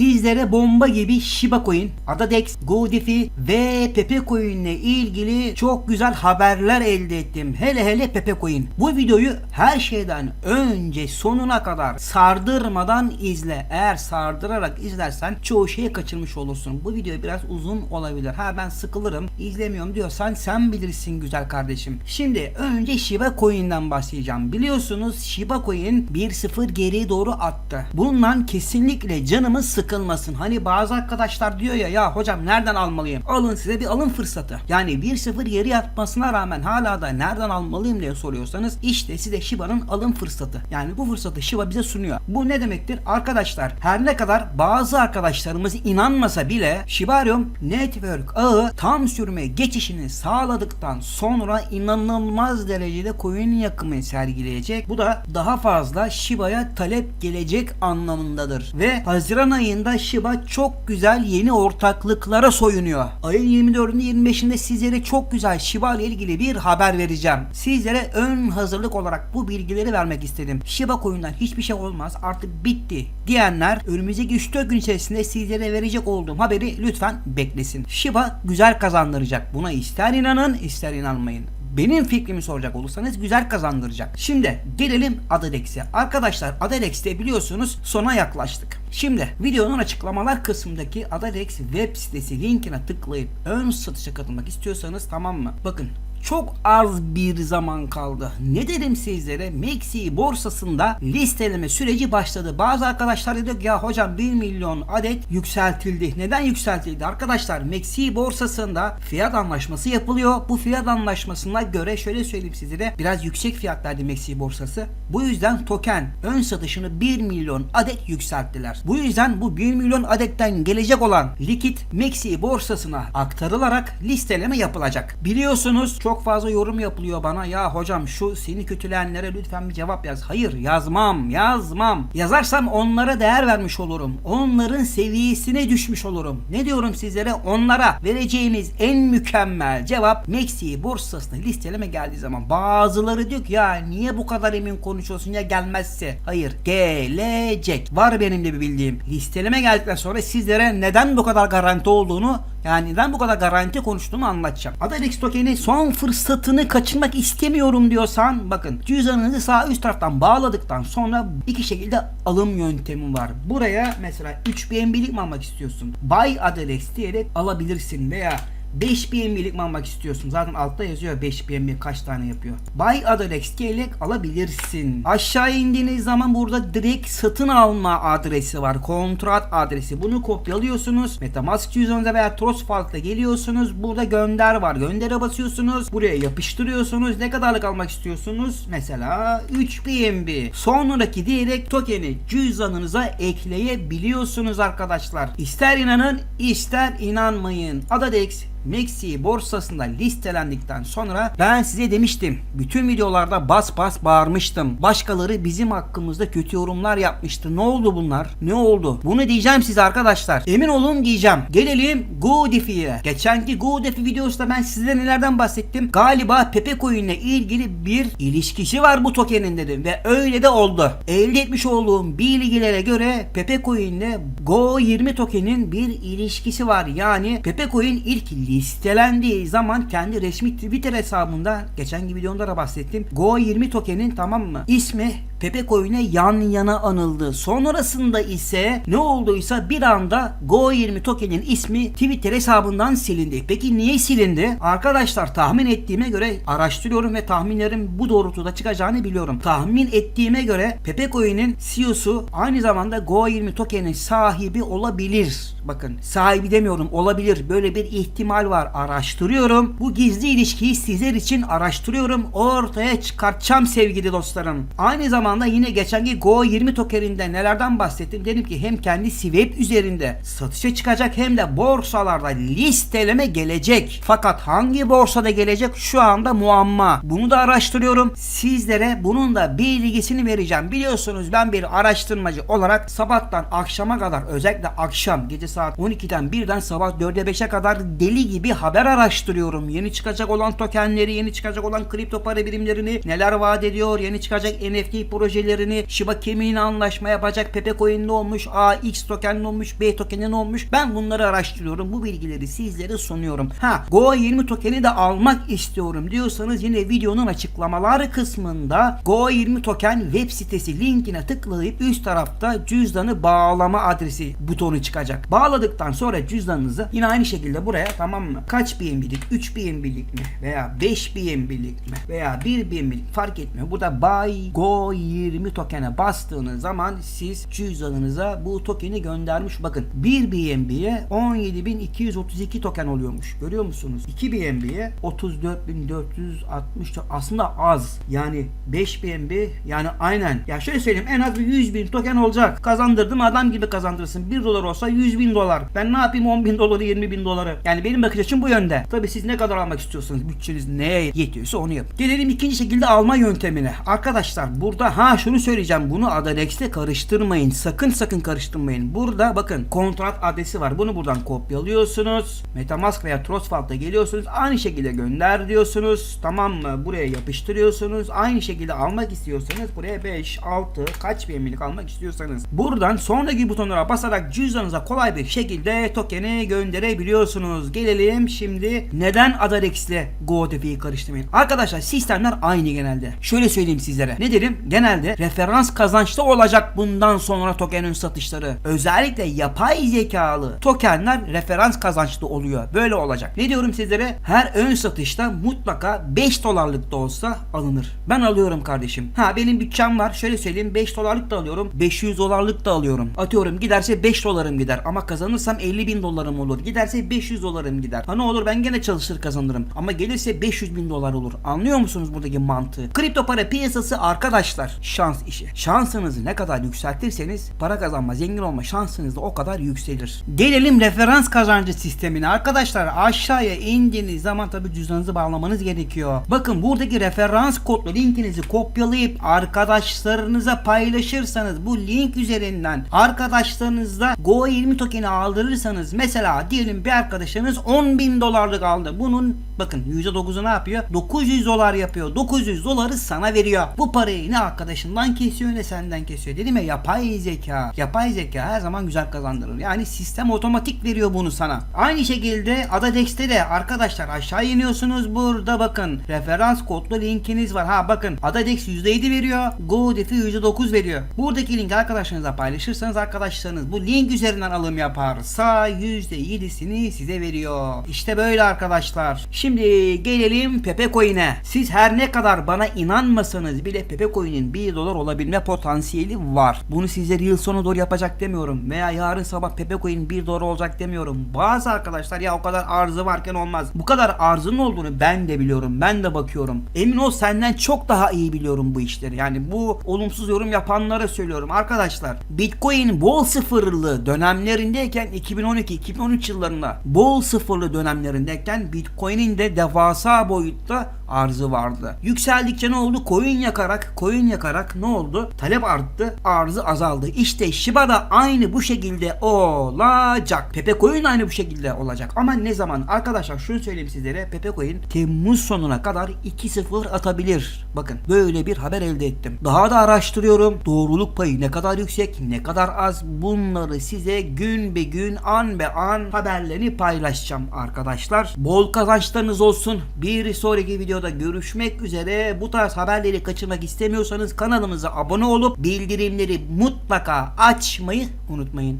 Sizlere bomba gibi Shiba Coin, Adadex, Godifi ve Pepe Coin ile ilgili çok güzel haberler elde ettim. Hele hele Pepe Coin. Bu videoyu her şeyden önce sonuna kadar sardırmadan izle. Eğer sardırarak izlersen çoğu şeyi kaçırmış olursun. Bu video biraz uzun olabilir. Ha ben sıkılırım, izlemiyorum diyorsan sen bilirsin güzel kardeşim. Şimdi önce Shiba Coin'den bahsedeceğim. Biliyorsunuz Shiba Coin 1-0 geriye doğru attı. Bundan kesinlikle canımız sıkılmasın. Hani bazı arkadaşlar diyor ya ya hocam nereden almalıyım? Alın size bir alım fırsatı. Yani 1-0 geri atmasına rağmen hala da nereden almalıyım diye soruyorsanız işte size Shiba'nın alım fırsatı. Yani bu fırsatı Shiba bize sunuyor. Bu ne demektir? Arkadaşlar her ne kadar bazı arkadaşlarımız inanmasa bile Shibarium Network ağı tam sürme geçişini sağladıktan sonra inanılmaz derecede coin yakımı sergileyecek. Bu da daha fazla Shiba'ya talep gelecek anlamındadır. Ve Haziran ayında Shiba çok güzel yeni ortaklıklara soyunuyor. Ayın 24'ünde 25'inde sizlere çok güzel Shiba ile ilgili bir haber vereceğim. Sizlere ön hazırlık olarak bu bilgileri vermek istedim. Shiba coin'den hiçbir şey olmaz artık bitti diyenler önümüzdeki 3-4 gün içerisinde sizlere verecek olduğum haberi lütfen beklesin. Shiba güzel kazandıracak. Buna ister inanın ister inanmayın. Benim fikrimi soracak olursanız güzel kazandıracak. Şimdi gelelim Adalex'e. Arkadaşlar Adalex'te biliyorsunuz sona yaklaştık. Şimdi videonun açıklamalar kısmındaki Adalex web sitesi linkine tıklayıp ön satışa katılmak istiyorsanız tamam mı? Bakın çok az bir zaman kaldı. Ne dedim sizlere? Maxi borsasında listeleme süreci başladı. Bazı arkadaşlar dedi ki, ya hocam 1 milyon adet yükseltildi. Neden yükseltildi? Arkadaşlar Maxi borsasında fiyat anlaşması yapılıyor. Bu fiyat anlaşmasına göre şöyle söyleyeyim sizlere biraz yüksek fiyat verdi Maxi borsası. Bu yüzden token ön satışını 1 milyon adet yükselttiler. Bu yüzden bu 1 milyon adetten gelecek olan likit Maxi borsasına aktarılarak listeleme yapılacak. Biliyorsunuz çok fazla yorum yapılıyor bana. Ya hocam şu seni kötüleyenlere lütfen bir cevap yaz. Hayır yazmam yazmam. Yazarsam onlara değer vermiş olurum. Onların seviyesine düşmüş olurum. Ne diyorum sizlere? Onlara vereceğimiz en mükemmel cevap Maxi borsasına listeleme geldiği zaman. Bazıları diyor ki ya niye bu kadar emin konuşuyorsun ya gelmezse. Hayır gelecek. Var benim de bir bildiğim. Listeleme geldikten sonra sizlere neden bu kadar garanti olduğunu yani neden bu kadar garanti konuştuğumu anlatacağım. Adadex token'i son fırsatını kaçırmak istemiyorum diyorsan bakın cüzdanınızı sağ üst taraftan bağladıktan sonra iki şekilde alım yöntemi var. Buraya mesela 3 BNB'lik mi almak istiyorsun? Buy Adadex diyerek alabilirsin veya 5 BNB'lik mi almak istiyorsun? Zaten altta yazıyor 5 BNB kaç tane yapıyor. Buy Adadex diyerek alabilirsin. Aşağı indiğiniz zaman burada direkt satın alma adresi var. Kontrat adresi. Bunu kopyalıyorsunuz. Metamask cüzdanınıza veya Trustwallet'la geliyorsunuz. Burada gönder var. Göndere basıyorsunuz. Buraya yapıştırıyorsunuz. Ne kadarlık almak istiyorsunuz? Mesela 3 BNB. Sonraki diyerek tokeni cüzdanınıza ekleyebiliyorsunuz arkadaşlar. İster inanın ister inanmayın. Adadex Maxi borsasında listelendikten sonra ben size demiştim. Bütün videolarda bas bas bağırmıştım. Başkaları bizim hakkımızda kötü yorumlar yapmıştı. Ne oldu bunlar? Ne oldu? Bunu diyeceğim size arkadaşlar. Emin olun diyeceğim. Gelelim GoDefi'ye. Geçenki GoDefi videosunda ben size nelerden bahsettim? Galiba Pepe Coin ile ilgili bir ilişkisi var bu tokenin dedim. Ve öyle de oldu. Elde etmiş olduğum bilgilere göre Pepe Coin ile Go20 tokenin bir ilişkisi var. Yani Pepe Coin ilk listelendiği zaman kendi resmi Twitter hesabında geçen videomda da bahsettim. Go20 tokenin tamam mı? İsmi Pepe Coin'e yan yana anıldı. Sonrasında ise ne olduysa bir anda Go20 tokenin ismi Twitter hesabından silindi. Peki niye silindi? Arkadaşlar tahmin ettiğime göre araştırıyorum ve tahminlerim bu doğrultuda çıkacağını biliyorum. Tahmin ettiğime göre Pepe Coin'in CEO'su aynı zamanda Go20 tokenin sahibi olabilir. Bakın sahibi demiyorum olabilir. Böyle bir ihtimal var. Araştırıyorum. Bu gizli ilişkiyi sizler için araştırıyorum. Ortaya çıkartacağım sevgili dostlarım. Aynı zamanda yine geçenki Go20 tokeninde nelerden bahsettim. Dedim ki hem kendi web üzerinde satışa çıkacak hem de borsalarda listeleme gelecek. Fakat hangi borsada gelecek şu anda muamma. Bunu da araştırıyorum. Sizlere bunun da bilgisini vereceğim. Biliyorsunuz ben bir araştırmacı olarak sabahtan akşama kadar özellikle akşam gece saat 12'den 1'den sabah 4'e 5'e kadar deli gibi haber araştırıyorum. Yeni çıkacak olan tokenleri, yeni çıkacak olan kripto para birimlerini neler vaat ediyor, yeni çıkacak NFT projelerini, Shiba kemiğine anlaşma yapacak, Pepe Coin ne olmuş, A, X token ne olmuş, B tokeni ne olmuş. Ben bunları araştırıyorum. Bu bilgileri sizlere sunuyorum. Ha, Go 20 tokeni de almak istiyorum diyorsanız yine videonun açıklamalar kısmında Go 20 token web sitesi linkine tıklayıp üst tarafta cüzdanı bağlama adresi butonu çıkacak. Bağladıktan sonra cüzdanınızı yine aynı şekilde buraya tamam mı? Kaç BNB'lik, 3 BNB'lik mi veya 5 BNB'lik mi veya 1 BNB'lik fark etmiyor. Burada Buy Go 20 tokene bastığınız zaman siz cüzdanınıza bu tokeni göndermiş. Bakın 1 BNB'ye 17.232 token oluyormuş. Görüyor musunuz? 2 BNB'ye 34.460 to- aslında az. Yani 5 BNB yani aynen. Ya şöyle söyleyeyim en az bir 100 bin token olacak. Kazandırdım adam gibi kazandırırsın. 1 dolar olsa 100 bin dolar. Ben ne yapayım 10 bin doları 20 bin doları. Yani benim bakış açım bu yönde. Tabi siz ne kadar almak istiyorsanız bütçeniz neye yetiyorsa onu yapın. Gelelim ikinci şekilde alma yöntemine. Arkadaşlar burada ha şunu söyleyeceğim. Bunu Adalex'te karıştırmayın. Sakın sakın karıştırmayın. Burada bakın kontrat adresi var. Bunu buradan kopyalıyorsunuz. Metamask veya Trustwallet'a geliyorsunuz. Aynı şekilde gönder diyorsunuz. Tamam mı? Buraya yapıştırıyorsunuz. Aynı şekilde almak istiyorsanız buraya 5, 6 kaç BM'lik almak istiyorsanız buradan sonraki butonlara basarak cüzdanınıza kolay bir şekilde tokeni gönderebiliyorsunuz. Gelelim şimdi neden Adarex ile GoDaddy'yi karıştırmayın? Arkadaşlar sistemler aynı genelde. Şöyle söyleyeyim sizlere. Ne derim? Genelde referans kazançlı olacak bundan sonra tokenin satışları. Özellikle yapay zekalı tokenler referans kazançlı oluyor. Böyle olacak. Ne diyorum sizlere? Her ön satışta mutlaka 5 dolarlık da olsa alınır. Ben alıyorum kardeşim. Ha benim bütçem var. Şöyle söyleyeyim 5 dolarlık da alıyorum. 500 dolarlık da alıyorum. Atıyorum giderse 5 dolarım gider. Ama kazanırsam 50 bin dolarım olur. Giderse 500 dolarım gider. Ha ne olur ben gene çalışır kazanırım. Ama gelirse 500 bin dolar olur. Anlıyor musunuz buradaki mantığı? Kripto para piyasası arkadaşlar şans işi. Şansınızı ne kadar yükseltirseniz para kazanma, zengin olma şansınız da o kadar yükselir. Gelelim referans kazancı sistemine. Arkadaşlar aşağıya indiğiniz zaman tabi cüzdanınızı bağlamanız gerekiyor. Bakın buradaki referans kodlu linkinizi kopyalayıp arkadaşlarınıza paylaşırsanız bu link üzerinden arkadaşlarınızla Go 20 tokeni aldırırsanız mesela diyelim bir arkadaşınız 10 bin dolarlık aldı. Bunun bakın %9'u ne yapıyor? 900 dolar yapıyor. 900 doları sana veriyor. Bu parayı ne arkadaşından kesiyor ne senden kesiyor. Dedim ya yapay zeka. Yapay zeka her zaman güzel kazandırır. Yani sistem otomatik veriyor bunu sana. Aynı şekilde Adadex'te de arkadaşlar aşağı iniyorsunuz. Burada bakın referans kodlu linkiniz var. Ha bakın Adadex %7 veriyor. GoDefi %9 veriyor. Buradaki linki arkadaşlarınızla paylaşırsanız arkadaşlarınız bu link üzerinden alım yaparsa %7'sini size veriyor. İşte böyle arkadaşlar. Şimdi gelelim Pepe Coin'e. Siz her ne kadar bana inanmasanız bile Pepe Coin'in 1 dolar olabilme potansiyeli var. Bunu sizlere yıl sonu doğru yapacak demiyorum. Veya yarın sabah Pepe Coin 1 dolar olacak demiyorum. Bazı arkadaşlar ya o kadar arzı varken olmaz. Bu kadar arzının olduğunu ben de biliyorum. Ben de bakıyorum. Emin ol senden çok daha iyi biliyorum bu işleri. Yani bu olumsuz yorum yapanlara söylüyorum. Arkadaşlar Bitcoin bol sıfırlı dönemlerindeyken 2012-2013 yıllarında bol sıfırlı dönemlerindeyken Bitcoin'in de devasa boyutta arzı vardı. Yükseldikçe ne oldu? Coin yakarak, coin yakarak ne oldu? Talep arttı, arzı azaldı. İşte Shiba da aynı bu şekilde olacak. Pepe Coin aynı bu şekilde olacak. Ama ne zaman? Arkadaşlar şunu söyleyeyim sizlere. Pepe Coin Temmuz sonuna kadar 2-0 atabilir. Bakın böyle bir haber elde ettim. Daha da araştırıyorum. Doğruluk payı ne kadar yüksek, ne kadar az bunları size gün be gün, an be an haberlerini paylaşacağım arkadaşlar. Bol kazançlarınız olsun. Bir sonraki videoda görüşmek üzere. Bu tarz haberleri kaçırmak istemiyorsanız kanalımıza abone olup bildirimleri mutlaka açmayı unutmayın.